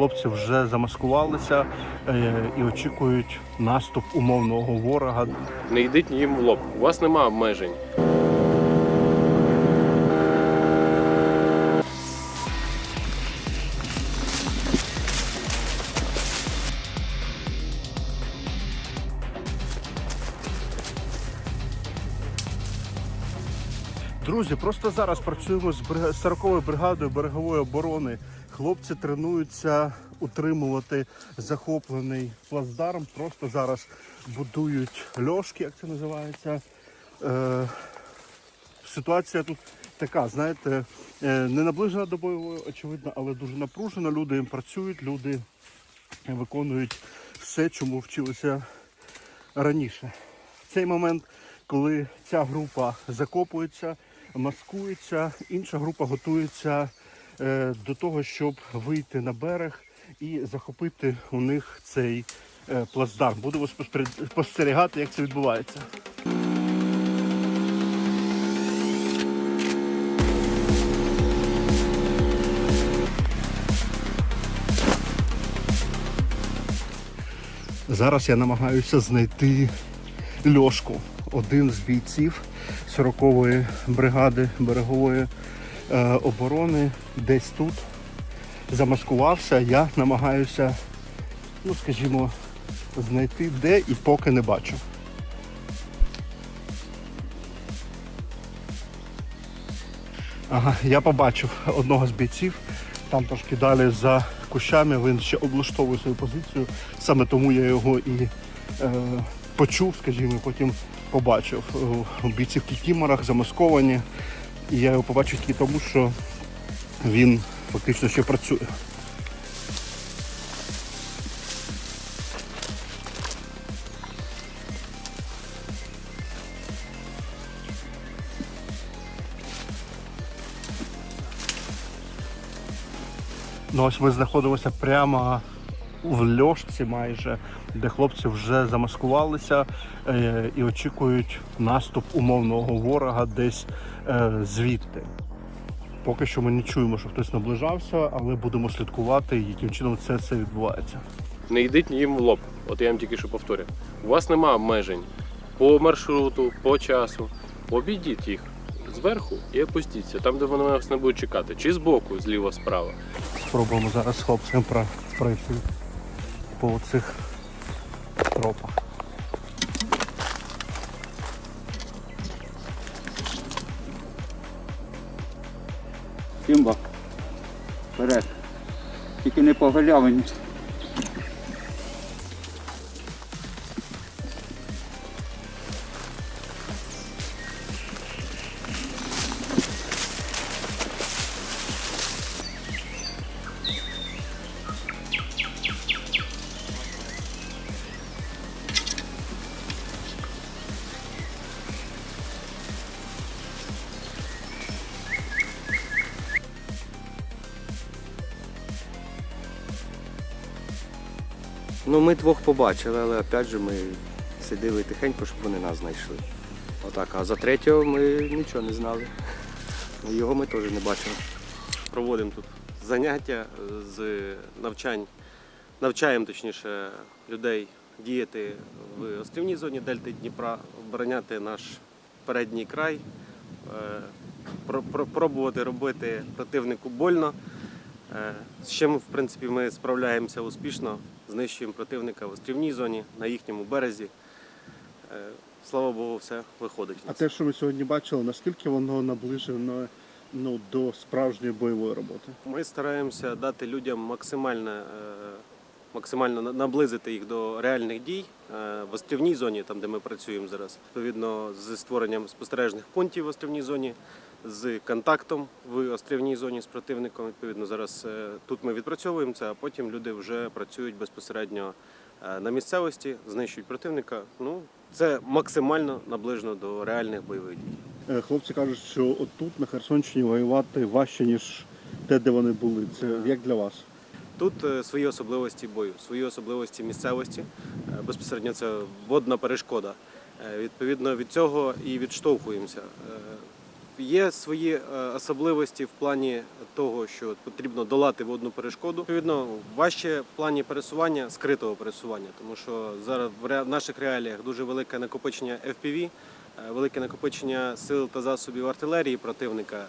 хлопці вже замаскувалися е, і очікують наступ умовного ворога. Не йдіть їм в лоб. У вас нема обмежень. Друзі, просто зараз працюємо з брига- з 40-ю бригадою берегової оборони. Хлопці тренуються утримувати захоплений плацдарм. Просто зараз будують льошки, як це називається. Е, ситуація тут така, знаєте, е, не наближена до бойової, очевидно, але дуже напружена. Люди їм працюють, люди виконують все, чому вчилися раніше. В цей момент, коли ця група закопується, маскується, інша група готується до того, щоб вийти на берег і захопити у них цей е, плацдарм. Будемо спостеріг- спостерігати, як це відбувається. Зараз я намагаюся знайти льошку. Один з бійців 40-ї бригади берегової е, оборони десь тут замаскувався. Я намагаюся, ну скажімо, знайти де і поки не бачу. Ага, я побачив одного з бійців. Там трошки далі за кущами він ще облаштовує свою позицію. Саме тому я його і е, почув, скажімо, потім побачив. Е, Бійці в кікіморах замасковані. І я його побачив тільки тому, що він фактично ще працює. Ну ось ми знаходимося прямо в льошці майже, де хлопці вже замаскувалися е, і очікують наступ умовного ворога десь е, звідти. Поки що ми не чуємо, що хтось наближався, але будемо слідкувати, яким чином це все відбувається. Не йдіть їм в лоб. От я вам тільки що повторю. У вас нема обмежень по маршруту, по часу. Обійдіть їх зверху і опустіться, там, де вони вас не будуть чекати. Чи збоку, зліва, справа. Спробуємо зараз з хлопцем пройти по цих тропах. Сімба. Вперед. Тільки не по галявині. Ну, ми двох побачили, але опять же ми сиділи тихенько, щоб вони нас знайшли. Отак, а за третього ми нічого не знали. Ну, Його ми теж не бачили. проводимо тут заняття з навчань, навчаємо точніше людей діяти в острівній зоні Дельти Дніпра, обороняти наш передній край, е, про- про- пробувати робити противнику больно. Е, З чим, в принципі, ми справляємося успішно, знищуємо противника в острівній зоні, на їхньому березі. Е, Слава Богу, все виходить. А те, що ми сьогодні бачили, наскільки воно наближено ну, до справжньої бойової роботи? Ми стараємося дати людям максимально, е, максимально наблизити їх до реальних дій в острівній зоні, там де ми працюємо зараз. Відповідно, з створенням спостережних пунктів в острівній зоні, з контактом в острівній зоні з противником. Відповідно, зараз е, тут ми відпрацьовуємо це, а потім люди вже працюють безпосередньо е, на місцевості, знищують противника. Ну це максимально наближено до реальних бойових дій. Е, Хлопці кажуть, що отут на Херсонщині воювати важче, ніж те, де вони були. Це як для вас? Тут свої особливості бою, свої особливості місцевості. Безпосередньо це водна перешкода. Відповідно від цього і відштовхуємося. Є свої е, особливості в плані того, що потрібно долати водну перешкоду. Відповідно, важче в плані пересування, скритого пересування, тому що зараз в наших реаліях дуже велике накопичення FPV, е, велике накопичення сил та засобів артилерії противника,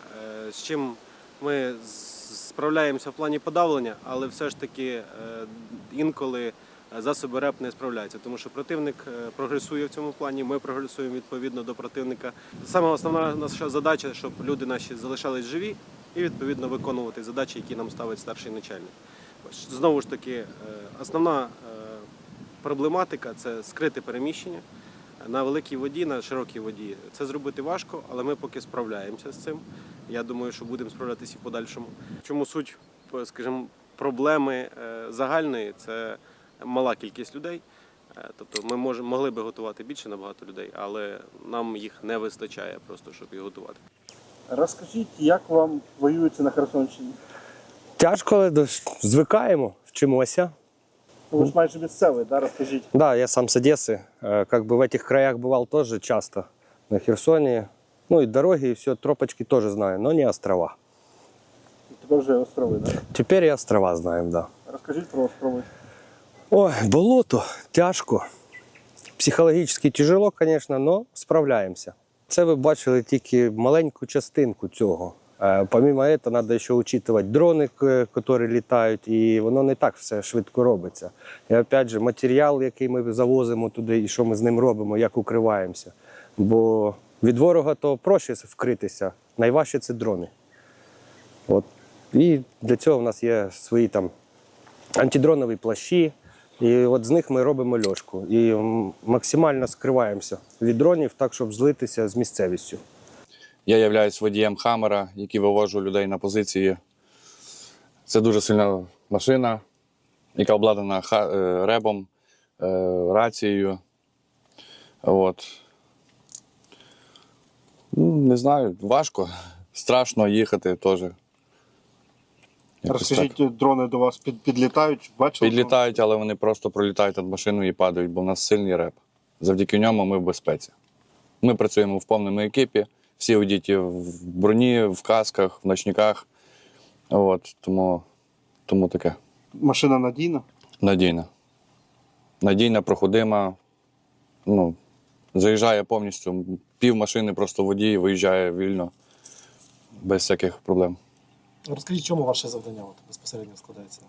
е, з чим ми справляємося в плані подавлення, але все ж таки інколи засоби РЕП не справляються, тому що противник е, прогресує в цьому плані. Ми прогресуємо відповідно до противника. Саме основна наша задача, щоб люди наші залишались живі і відповідно виконувати задачі, які нам ставить старший начальник. Знову ж таки, е, основна е, проблематика це скрите переміщення. На великій воді, на широкій воді це зробити важко, але ми поки справляємося з цим. Я думаю, що будемо справлятися і в подальшому. Чому суть, е, скажімо, проблеми е, загальної це мала кількість людей. Е, Тобто ми можемо могли би готувати більше набагато людей, але нам їх не вистачає просто, щоб їх готувати. Розкажіть, як вам воюється на Херсонщині? Тяжко, але до- звикаємо, вчимося. Ви ж майже місцевий, да? розкажіть. Да, я сам с Одессы. Э, Как бы в этих краях бывал тоже часто. На Херсоне. Ну и дороги, и все, тропочки тоже знаю, но не острова. Тепер вже острови, да? Теперь и острова знаем, да. Розкажіть про острови. Ой, болото, тяжко. Психологічно тяжело, звісно, але справляємося. Це ви бачили тільки маленьку частинку цього. Е, Помімо цього, треба ще учитувати дрони, які літають, і воно не так все швидко робиться. І опять же, матеріал, який ми завозимо туди, і що ми з ним робимо, як укриваємося. Бо від ворога то проще вкритися, найважче це дрони. От. І для цього в нас є свої там антидронові плащі. І от з них ми робимо льошку. І максимально скриваємося від дронів, так, щоб злитися з місцевістю. Я являюсь водієм Хаммера, який вивожу людей на позиції. Це дуже сильна машина, яка обладнана е, ребом, е, рацією. От. Ну, Не знаю, важко. Страшно їхати теж. Якось так. Розкажіть, дрони до вас під, підлітають? Бачили? Підлітають, але вони просто пролітають над машиною і падають, бо в нас сильний реп. Завдяки ньому ми в безпеці. Ми працюємо в повному екіпі, всі одіті в броні, в касках, в ночниках. От, тому, тому таке Машина надійна? надійна. Надійна, проходима. Ну, заїжджає повністю. Пів машини просто водій, виїжджає вільно, без всяких проблем. Розкажіть, чому ваше завдання от, безпосередньо складається?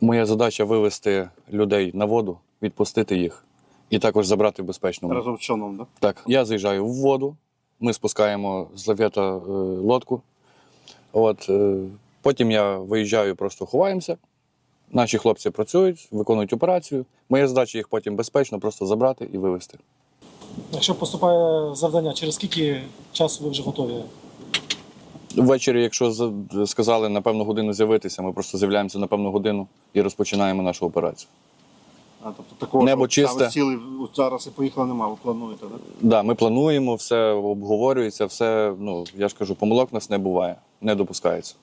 Моя задача вивести людей на воду, відпустити їх і також забрати в безпечному. Разом з човном, да? Так, я заїжджаю в воду, ми спускаємо з лафета е, лодку. От, е, потім я виїжджаю, просто ховаємося. Наші хлопці працюють, виконують операцію. Моя задача їх потім безпечно просто забрати і вивезти. Якщо поступає завдання, через скільки часу ви вже готові? Ввечері, якщо сказали на певну годину з'явитися, ми просто з'являємося на певну годину і розпочинаємо нашу операцію. А, тобто такого Небо чисте. сіли зараз і поїхали нема, ви плануєте, да? Да, ми плануємо, все обговорюється, все, ну, я ж кажу, помилок нас не буває, не допускається.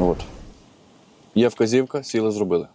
От. Є вказівка, сіли, зробили.